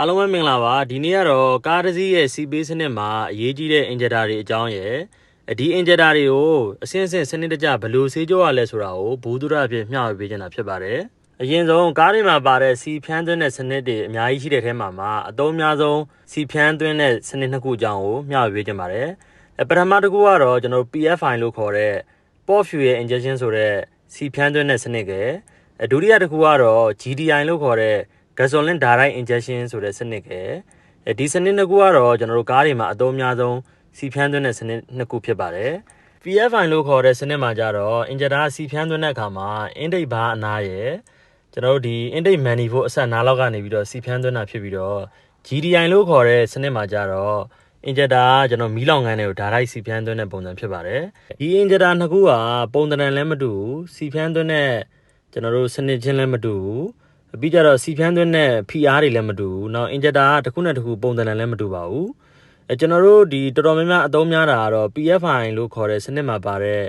အားလုံးပဲမင်္ဂလာပါဒီနေ့ကတော့ကားတစ်စီးရဲ့စီပေးစနစ်မှာအရေးကြီးတဲ့အင်ဂျင်တာတွေအကြောင်းရယ်ဒီအင်ဂျင်တာတွေကိုအစင်းစင်းစနစ်တကျဘယ်လိုဆေးကြောရလဲဆိုတာကိုဘူးသူရအဖြစ်မျှဝေပေးချင်တာဖြစ်ပါတယ်အရင်ဆုံးကားတွေမှာပါတဲ့စီဖြန်းသွင်းတဲ့စနစ်တွေအများကြီးရှိတဲ့ထဲမှာမှာအသုံးအများဆုံးစီဖြန်းသွင်းတဲ့စနစ်နှစ်ခုအကြောင်းကိုမျှဝေပေးချင်ပါတယ်အပထမတစ်ခုကတော့ကျွန်တော်တို့ PFI လို့ခေါ်တဲ့ port fuel injection ဆိုတဲ့စီဖြန်းသွင်းတဲ့စနစ်ကအဲဒုတိယတစ်ခုကတော့ GDI လို့ခေါ်တဲ့ gasoline direct injection ဆိုတဲ့စနစ်ကအဲဒီစနစ်နှစ်ခုကတော့ကျွန်တော်တို့ကားတွေမှာအသုံးအများဆုံးစီဖြန်းသွင်းတဲ့စနစ်နှစ်ခုဖြစ်ပါတယ် PFI လို့ခေါ်တဲ့စနစ်မှာကြတော့အင်ဂျင်တာစီဖြန်းသွင်းတဲ့အခါမှာအင်ဒိတ်ဘားအနားရယ်ကျွန်တော်တို့ဒီအင်ဒိတ်မန်နီဖို့အဆက်နားလောက်ကနေပြီးတော့စီဖြန်းသွင်းတာဖြစ်ပြီးတော့ GDI လို့ခေါ်တဲ့စနစ်မှာကြတော့အင်ဂျင်တာကကျွန်တော်မီးလောင်ငန်းတွေကိုဓာတ်ရိုက်စီဖြန်းသွင်းတဲ့ပုံစံဖြစ်ပါတယ်ဒီအင်ဂျင်တာနှစ်ခုကပုံသဏ္ဍာန်လည်းမတူဘူးစီဖြန်းသွင်းတဲ့ကျွန်တော်တို့စနစ်ချင်းလည်းမတူဘူး ပြီးကြတော့စီဖြန်းသွင်းတဲ့ PR တွေလည်းမတူဘူး။နောက်အင်ဂျက်တာကတစ်ခုနဲ့တစ်ခုပုံသဏ္ဍာန်လည်းမတူပါဘူး။အဲကျွန်တော်တို့ဒီတော်တော်များများအသုံးများတာကတော့ PFI လို့ခေါ်တဲ့စနစ်မှာပါတဲ့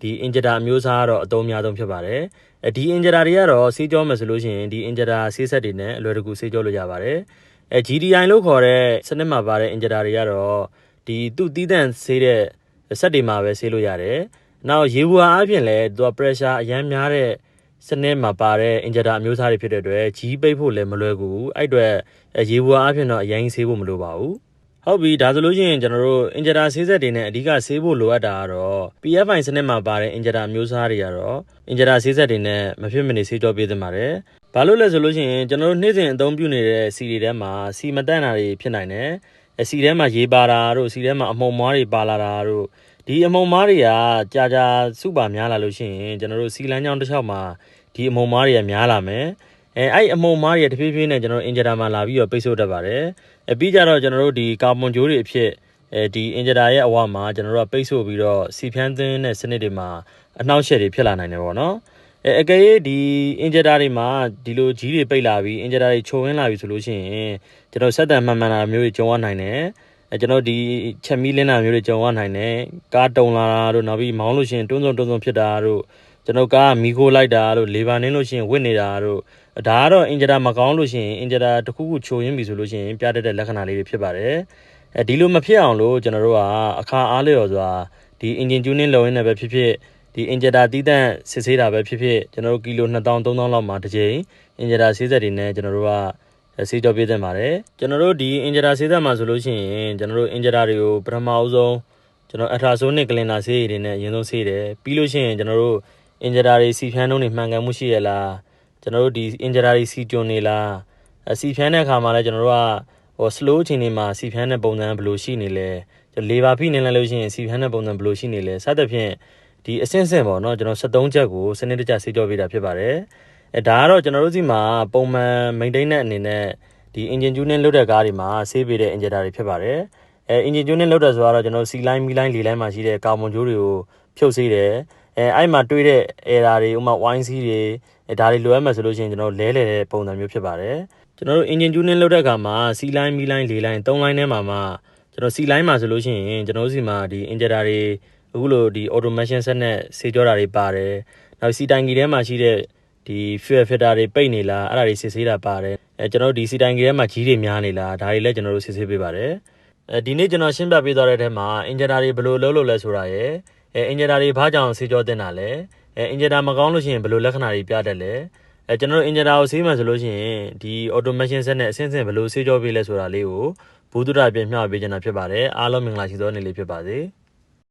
ဒီအင်ဂျက်တာအမျိုးအစားကတော့အသုံးများဆုံးဖြစ်ပါတယ်။အဲဒီအင်ဂျက်တာတွေကတော့ဆေးကြောမယ်ဆိုလို့ရှိရင်ဒီအင်ဂျက်တာဆေးဆက်တွေနဲ့အလွယ်တကူဆေးကြောလို့ရပါတယ်။အဲ GDI လို့ခေါ်တဲ့စနစ်မှာပါတဲ့အင်ဂျက်တာတွေကတော့ဒီသူ့တီးတန့်ဆေးတဲ့ဆက်တွေမှာပဲဆေးလို့ရတယ်။နောက်ရေဘူးအားအပြင်လည်းသူက pressure အရမ်းများတဲ့ စနစ်မှာပါတဲ့အင်ဂျင်တာအမျိုးအစားတွေဖြစ်တဲ့အတွက်ကြီးပိတ်ဖို့လည်းမလွယ်ကူဘူးအဲ့အတွက်ရေဘူးအားဖြင့်တော့အရင်ဆေးဖို့မလိုပါဘူးဟုတ်ပြီဒါဆိုလို့ရှိရင်ကျွန်တော်တို့အင်ဂျင်တာဆေးဆက်တွေနဲ့အဓိကဆေးဖို့လိုအပ်တာကတော့ PFI စနစ်မှာပါတဲ့အင်ဂျင်တာမျိုးစားတွေကတော့အင်ဂျင်တာဆေးဆက်တွေနဲ့မဖြစ်မနေဆေးကြောပေးသင့်ပါတယ်။ဘာလို့လဲဆိုလို့ရှိရင်ကျွန်တော်တို့နေ့စဉ်အသုံးပြုနေတဲ့စီတွေထဲမှာစီမတန့်တာတွေဖြစ်နိုင်တယ်။အစီထဲမှာရေပါတာတို့စီထဲမှာအမှုံမွားတွေပါလာတာတို့ ဒီအမှုံမားတွေကကြာကြာစုပါများလာလို့ရှိရင်ကျွန်တော်တို့စီလန်းချောင်းတစ်လျှောက်မှာဒီအမှုံမားတွေကများလာမယ်အဲအဲ့အမှုံမားတွေတဖြည်းဖြည်းနဲ့ကျွန်တော်တို့အင်ဂျင်တာမှာလာပြီးတော့ပိတ်ဆို့တတ်ပါတယ်အပြီးကြတော့ကျွန်တော်တို့ဒီကာဗွန်ဂျိုးတွေအဖြစ်အဲဒီအင်ဂျင်တာရဲ့အဝမှာကျွန်တော်တို့ကပိတ်ဆို့ပြီးတော့စီဖြန်းသွင်းတဲ့စနစ်တွေမှာအနှောက်အယှက်တွေဖြစ်လာနိုင်တယ်ပေါ့နော်အဲအကယ်၍ဒီအင်ဂျင်တာတွေမှာဒီလိုကြီးတွေပိတ်လာပြီးအင်ဂျင်တာတွေချိုးဝင်းလာပြီဆိုလို့ရှိရင်ကျွန်တော်ဆက်တန်မှန်မှန်တာမျိုးတွေကြုံရနိုင်တယ် အဲကျွန်တော်ဒီချက်မီးလင်းတာမျိုးတွေကြုံရနိုင်တယ်ကားတုံလာတာတို့နောက်ပြီးမောင်းလို့ရှိရင်တွန်းစုံတွန်းစုံဖြစ်တာတို့ကျွန်တော်ကားမီခိုးလိုက်တာတို့လေဘာနင်းလို့ရှိရင်ဝစ်နေတာတို့ဒါကတော့အင်ဂျင်တာမကောင်းလို့ရှိရင်အင်ဂျင်တာတစ်ခုခုချိုရင်းပြီဆိုလို့ရှိရင်ပြတတ်တဲ့လက္ခဏာလေးတွေဖြစ်ပါတယ်အဲဒီလိုမဖြစ်အောင်လို့ကျွန်တော်တို့ကအခါအားလျော်စွာဒီအင်ဂျင်ကျူးနင်းလုံရင်းနဲ့ပဲဖြစ်ဖြစ်ဒီအင်ဂျင်တာတီးတန့်စစ်ဆေးတာပဲဖြစ်ဖြစ်ကျွန်တော်တို့ကီလို2000 3000လောက်မှာတစ်ချိန်အင်ဂျင်တာဆေးဆက်တွေနဲ့ကျွန်တော်တို့က ဆေးကြောပြည့်တင်ပါတယ်ကျွန်တော်တို့ဒီအင်ဂျင်တာဆေးသက်မှာဆိုလို့ရှိရင်ကျွန်တော်တို့အင်ဂျင်တာတွေကိုပထမအဆုံးကျွန်တော်အထရာဆိုနစ်ကလင်နာဆေးတွေနဲ့အရင်ဆုံးဆေးတယ်ပြီးလို့ရှိရင်ကျွန်တော်တို့အင်ဂျင်တာတွေစီဖြန်းနှုံးတွေမှန်ကန်မှုရှိရလားကျွန်တော်တို့ဒီအင်ဂျင်တာတွေစီတွန်နေလားအစီဖြန်းတဲ့အခါမှာလည်းကျွန်တော်တို့ကဟို slow အချိန်တွေမှာစီဖြန်းတဲ့ပုံစံဘယ်လိုရှိနေလဲလေဘာဖိနေလဲလို့ရှိရင်စီဖြန်းတဲ့ပုံစံဘယ်လိုရှိနေလဲစသဖြင့်ဒီအဆင့်ဆင့်ပေါ့နော်ကျွန်တော်73ချက်ကိုစနစ်တကျဆေးကြောပေးတာဖြစ်ပါတယ် အဲဒါကတော့ကျွန်တော်တို့စီမှာပုံမှန် maintain တဲ့အနေနဲ့ဒီ engine tuning လုပ်တဲ့ကားတွေမှာဆေးပေးတဲ့ engine တွေဖြစ်ပါတယ်အဲ engine tuning လုပ်တဲ့ဆိုတော့ကျွန်တော် C line B line ၄ line မှာရှိတဲ့ကာဗွန်ဂျိုးတွေကိုဖြုတ်ဆေးတယ်အဲအဲ့မှာတွေးတဲ့ error တွေဥမာ wine C တွေအဲဒါတွေလိုအပ်မှဆိုလို့ရှိရင်ကျွန်တော်လဲလဲတဲ့ပုံစံမျိုးဖြစ်ပါတယ်ကျွန်တော်တို့ engine tuning လုပ်တဲ့အခါမှာ C line B line ၄ line 3 line ထဲမှာမှကျွန်တော် C line မှာဆိုလို့ရှိရင်ကျွန်တော်တို့စီမှာဒီ engine တွေအခုလိုဒီ automation set နဲ့ဆေးကြောတာတွေပါတယ်နောက် C တိုင်ကြီးထဲမှာရှိတဲ့ ဒီ fuel filter တွေပိတ်နေလားအဲ့ဒါတွေစစ်ဆေးတာပါတယ်အဲကျွန်တော်တို့ဒီ C တိုင်ကြီးထဲမှာကြီးတွေများနေလားဒါတွေလည်းကျွန်တော်တို့စစ်ဆေးပေးပါတယ်အဲဒီနေ့ကျွန်တော်ရှင်းပြပေးသွားတဲ့ထဲမှာ engine တွေဘယ်လိုလုပ်လို့လဲဆိုတာရယ်အဲအင်ဂျင်တာတွေဘာကြောင့်ဆေးကြောတင်တာလဲအဲအင်ဂျင်တာမကောင်းလို့ရှိရင်ဘယ်လိုလက္ခဏာတွေပြတတ်လဲအဲကျွန်တော်တို့အင်ဂျင်တာကိုဆေးမှဆိုလို့ရှိရင်ဒီ automation set နဲ့အဆင့်ဆင့်ဘယ်လိုဆေးကြောပေးလဲဆိုတာလေးကိုဘူးတုဒ္ဒပြင်မျှဝေပေးချင်တာဖြစ်ပါတယ်အားလုံးမင်္ဂလာရှိသောနေ့လေးဖြစ်ပါစေ။